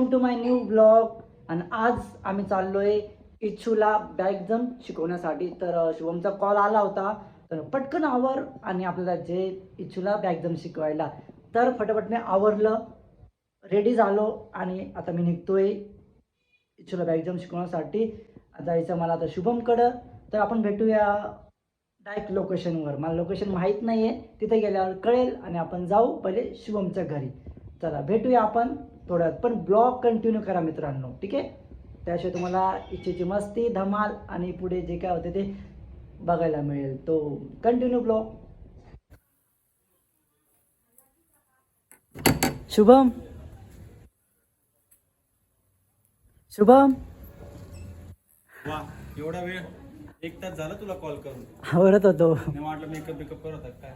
Welcome to my new blog आणि आज आम्ही चाललोय इच्छूला बॅग जम्प शिकवण्यासाठी. तर शुभमचा कॉल आला होता. तर पटकन आवर आणि आपल्याला जे इच्छूला बॅग जम्प शिकवायला. तर फटाफट मी आवरलं रेडी झालो आणि आता मी निघतोय इच्छूला बॅग जम्प शिकवण्यासाठी. जायचं मला आता शुभमकडं. तर आपण भेटूया डायरेक्ट लोकेशनवर मला लोकेशन माहीत नाही आहे तिथे गेल्यावर कळेल आणि आपण जाऊ पहिले शुभमच्या घरी. चला भेटूया आपण. थोड्यात पण ब्लॉग कंटिन्यू करा मित्रांनो ठीक आहे? त्याशिवाय तुम्हाला इच्छेची मस्ती धमाल आणि पुढे जे काय होते ते बघायला मिळेल. तो कंटिन्यू ब्लॉग शुभम. शुभम. वा एवढा वेळ एक तास झाला तुला कॉल करून. आवडत होतो. मी म्हटलं मेकअप बिकअप करत काय?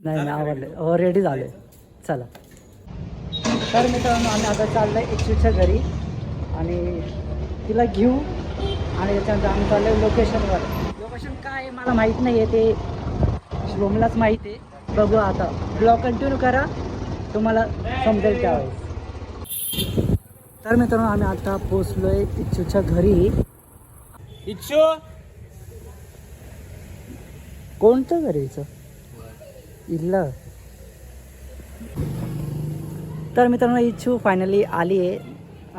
नाही नाही आवडले रेडी झाले चला. तर मित्रांनो आम्ही आता चाललोय इच्छूच्या घरी आणि तिला घेऊ आणि त्याच्यानंतर आम्ही चाललोय लोकेशनवर लोकेशन काय आहे मला माहीत नाही आहे ते शुभमलाच माहीत आहे. बघू आता. ब्लॉग कंटिन्यू करा. तुम्हाला समजेल त्यावेळेस. तर मित्रांनो आम्ही आता पोचलोय इच्छूच्या घरी. इच्छो? कोणतं घरीचं इल्ल तर मित्रांनो इच्छू फायनली आली आहे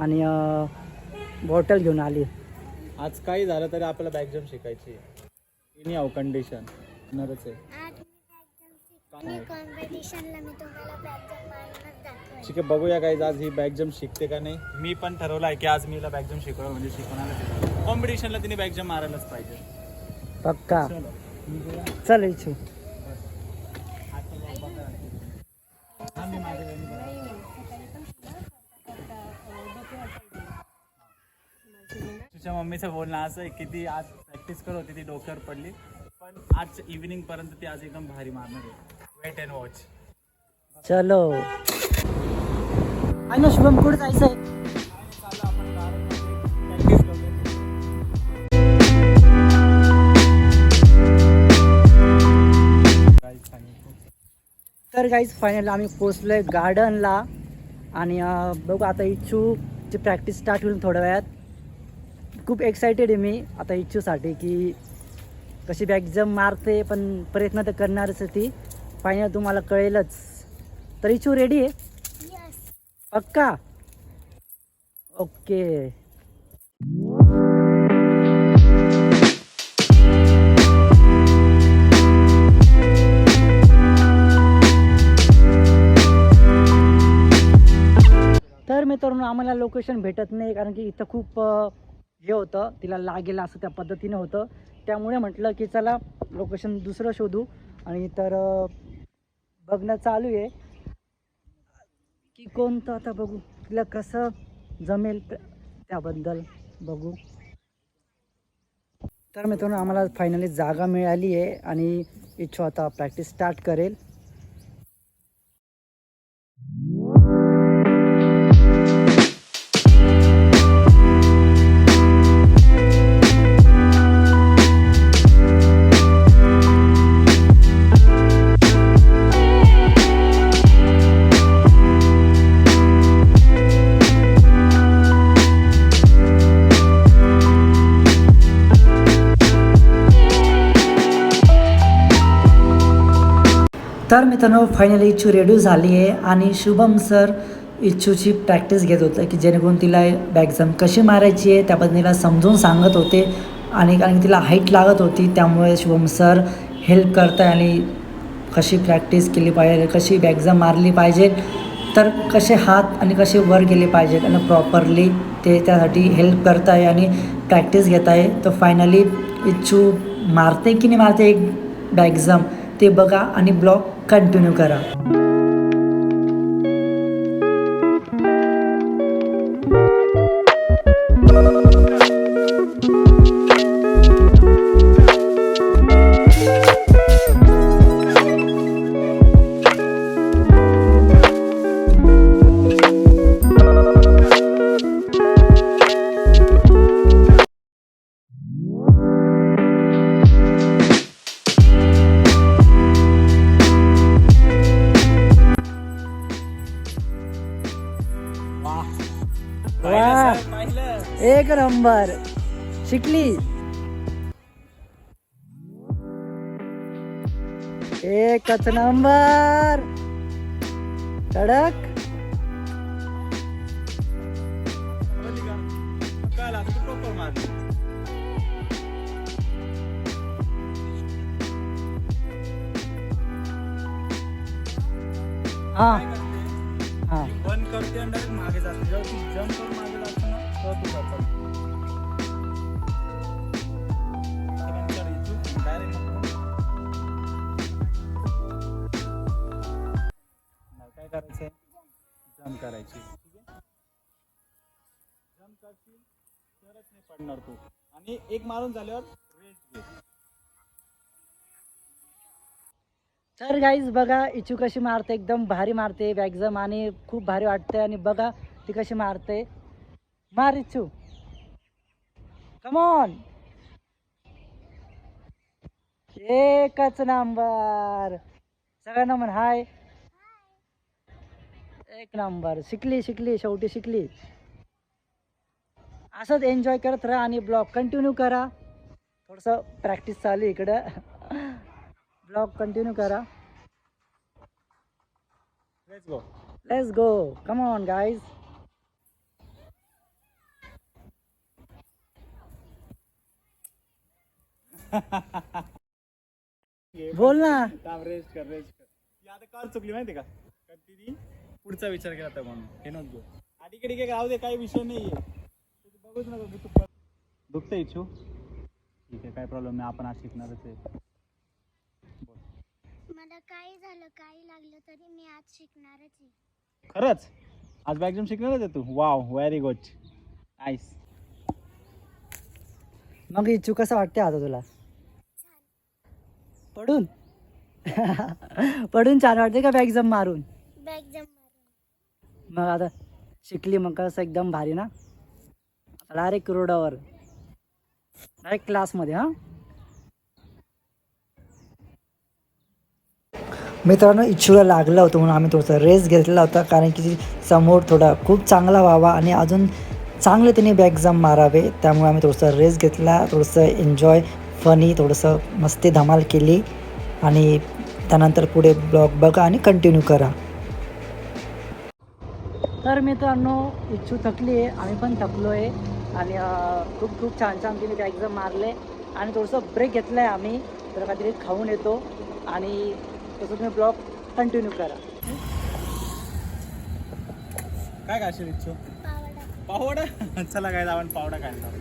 आणि बॉटल घेऊन आली आज काही झालं तरी आपल्याला बॅक जम्प शिकायची एनी हाव कंडिशन होणारच आहे. आज मी कॉम्पिटिशनला मी तुम्हाला बॅग मारूनच दाखवेन. ठीक आहे बघूया काय आज ही बॅक जम्प शिकते का नाही. मी पण ठरवलं आहे की आज मीला बॅक जम्प शिकवलं म्हणजे शिकवणारच कॉम्पिटिशनला तिने बॅक जम्प मारायलाच पाहिजे. पक्का. चल इच्छू. तुझ्या मम्मीचं बोलणं असं आहे की ती आज प्रॅक्टिस करत होती ती डोक्यावर पडली. पण आज इव्हिनिंग पर्यंत ती आज एकदम भारी मारणार आहे. वेट अँड वॉच चलो. ना शुभम कुठे जायचं आहे? तर गाईज फायनल आम्ही पोचलोय गार्डनला आणि बघू आता इच्छूची प्रॅक्टिस स्टार्ट होईल थोड्या वेळात. खूप एक्सायटेड आहे मी. आता इच्छूसाठी की कशी बॅग जम मारते पण प्रयत्न तर करणारच ती फायनल तुम्हाला कळेलच. तर इच्छू रेडी आहे? यस पक्का? ओके तर मित्रांनो आम्हाला लोकेशन भेटत नाही कारण की इथं खूप हे होतं तिला लागेल असं त्या पद्धतीनं होतं. त्यामुळे म्हटलं की चला लोकेशन दुसरं शोधू. आणि तर बघणं चालू आहे. की कोणतं आता बघू. तिला कसं जमेल त्याबद्दल बघू. तर मित्रांनो आम्हाला फायनली जागा मिळाली आहे. आणि इच्छा आता प्रॅक्टिस स्टार्ट करेल. तर मित्रांनो फायनली इच्छू रेडी झाली आहे आणि शुभम सर इच्छूची प्रॅक्टिस घेत होतं की जेणेकरून तिला बॅगझम कशी मारायची आहे त्याबद्दल तिला समजून सांगत होते आणि कारण की तिला हाईट लागत होती त्यामुळे शुभम सर हेल्प करत आहे आणि कशी प्रॅक्टिस केली पाहिजे कशी बॅगझम मारली पाहिजे तर कसे हात आणि कसे वर गेले पाहिजेत आणि प्रॉपरली ते त्यासाठी हेल्प करत आहे आणि प्रॅक्टिस घेत आहे तर फायनली इच्छू मारते की नाही मारते एक बॅगझम ते बघा आणि ब्लॉग कंटिन्यू करा. नंबर शिकली. एकच नंबर. कडक. हा. हा. बंद करते आणि मागे जाते. जेव्हा तू जम्प करून मागे जातो ना तेव्हा तू करतो करायची ठीक आहे जम्प करशील तरच नाही पडणार तू. आणि एक मारून झाल्यावर रेस्ट घे. तर गाईज बघा इचू कशी मारते एकदम भारी मारते बॅगझम आणि खूप भारी वाटते आणि बघा ती कशी मारते. मार इच्छू कमॉन एकच नंबर सगळ्यांना म्हण हाय एक नंबर. शिकली शिकली शेवटी शिकली. असंच एन्जॉय करत राहा आणि ब्लॉग कंटिन्यू करा. थोडंसं प्रॅक्टिस चालू इकडं. ब्लॉग कंटिन्यू करा. Let's go let's go come on guys बोल ना. रेस्ट कर रेस्ट कर. आता काल चुकली माहिती का पुढचा विचार केला होता म्हणून. हे नको घेऊ. आधी ठीक आहे राहू दे काही विषय नाही आहे बघूच नको मी तू पर- दुखतं इच्छू. ठीक आहे काय प्रॉब्लेम नाही आपण आज शिकणारच आहे. मला काही झालं काही लागलं तरी मी आज शिकणारच आहे. खरंच? आज बॅग शिकणारच आहे तू? वाव व्हेरी गुड नाईस मग इच्छू कसं वाटते आता तुला? पडून. पडून छान वाटते का बॅग जम मारून? बॅग जम मारून मग आता शिकली मग कसं एकदम भारी ना? डायरेक्ट रोडावर डायरेक्ट क्लासमध्ये हां? मित्रांनो इच्छूला लागलं होतं म्हणून आम्ही थोडंसं रेस घेतला होता कारण की समोर थोडा खूप चांगला व्हावा आणि अजून चांगले त्याने बॅग मारावे. त्यामुळे आम्ही थोडंसं रेस घेतला थोडंसं एन्जॉय फनी थोडंसं मस्ती धमाल केली. आणि त्यानंतर पुढे ब्लॉग बघा आणि कंटिन्यू करा. तर मित्रांनो इच्छू थकली आहे आम्ही पण थकलो आहे आणि खूप खूप छान छान तिने एक्झाम मारले. आणि थोडंसं ब्रेक घेतला आहे आम्ही तर काहीतरी खाऊन येतो. आणि तसं तुम्ही ब्लॉग कंटिन्यू करा. काय खाशील इच्छू पावडा पावडा चला काय आपण पावडा खायला जाऊ.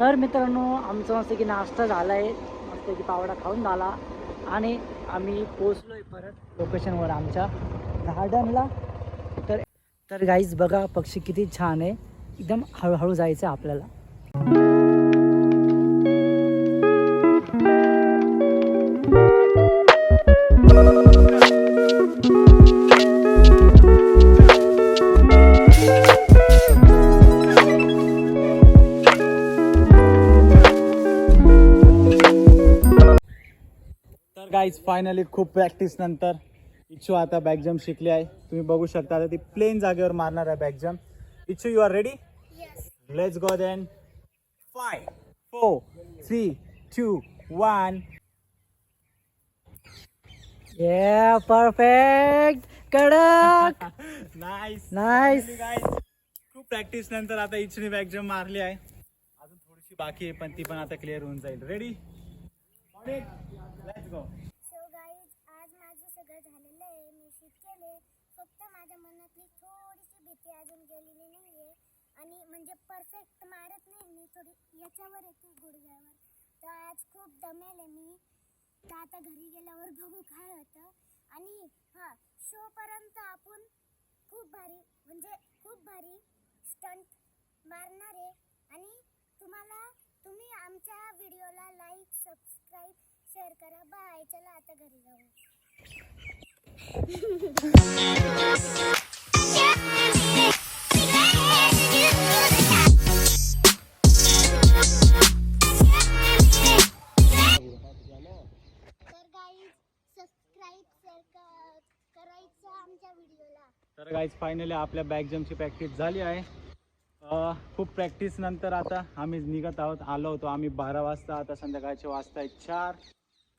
तर मित्रांनो आमचं मस्त की नाश्ता झाला आहे मस्त की पावडा खाऊन झाला. आणि आम्ही पोचलो आहे परत लोकेशनवर आमच्या गार्डनला तर तर गाईज बघा पक्षी किती छान आहे. एकदम हळूहळू जायचं आहे आपल्याला. तर गाईज फायनली खूप प्रॅक्टिस नंतर. इच्छू आता बॅक जम्प शिकली आहे. तुम्ही बघू शकता आता ती प्लेन जागेवर मारणार आहे back jump Ichchhu you are ready yes let's go then five four three two one yeah perfect कडक नाईस नाईस खूप प्रॅक्टिस नंतर आता इच्छूने बॅक जम्प मारली आहे. अजून थोडीशी बाकी आहे पण ती पण आता क्लिअर होऊन जाईल. रेडी सो गाईज आज माझं सगळं झालेलं आहे. मी केले. फक्त माझ्या मनातली थोडीशी भीती अजून गेलेली नाही आहे आणि म्हणजे परफेक्ट मारत नाही मी थोडी याच्यावर येते गुडघ्यावर. तर आज खूप दमेल आहे मी. तर आता घरी गेल्यावर बघू काय होतं. आणि हां शोपर्यंत आपण खूप भारी म्हणजे खूप भारी स्टंट मारणार आहे. आणि तुम्हाला तुम्ही आमच्या व्हिडिओला लाईक सबस्क्राईब सबस्क्राईब शेअर करा बाय चला आता घरी जाऊ. तर गाईज फायनली आपल्या बॅक जमची प्रॅक्टिस झाली आहे. खूप प्रॅक्टिस नंतर आता आम्ही निघत आहोत. आलो होतो आम्ही बारा वाजता आता संध्याकाळचे वाजता आहे चार.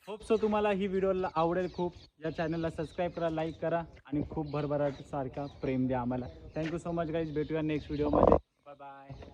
होप सो तुम्हाला ही व्हिडिओ आवडेल खूप. या चॅनलला सबस्क्राईब करा लाईक करा आणि खूप भरभराट सारखा प्रेम द्या आम्हाला. Thank you so much guys भेटूया नेक्स्ट व्हिडिओमध्ये बाय बाय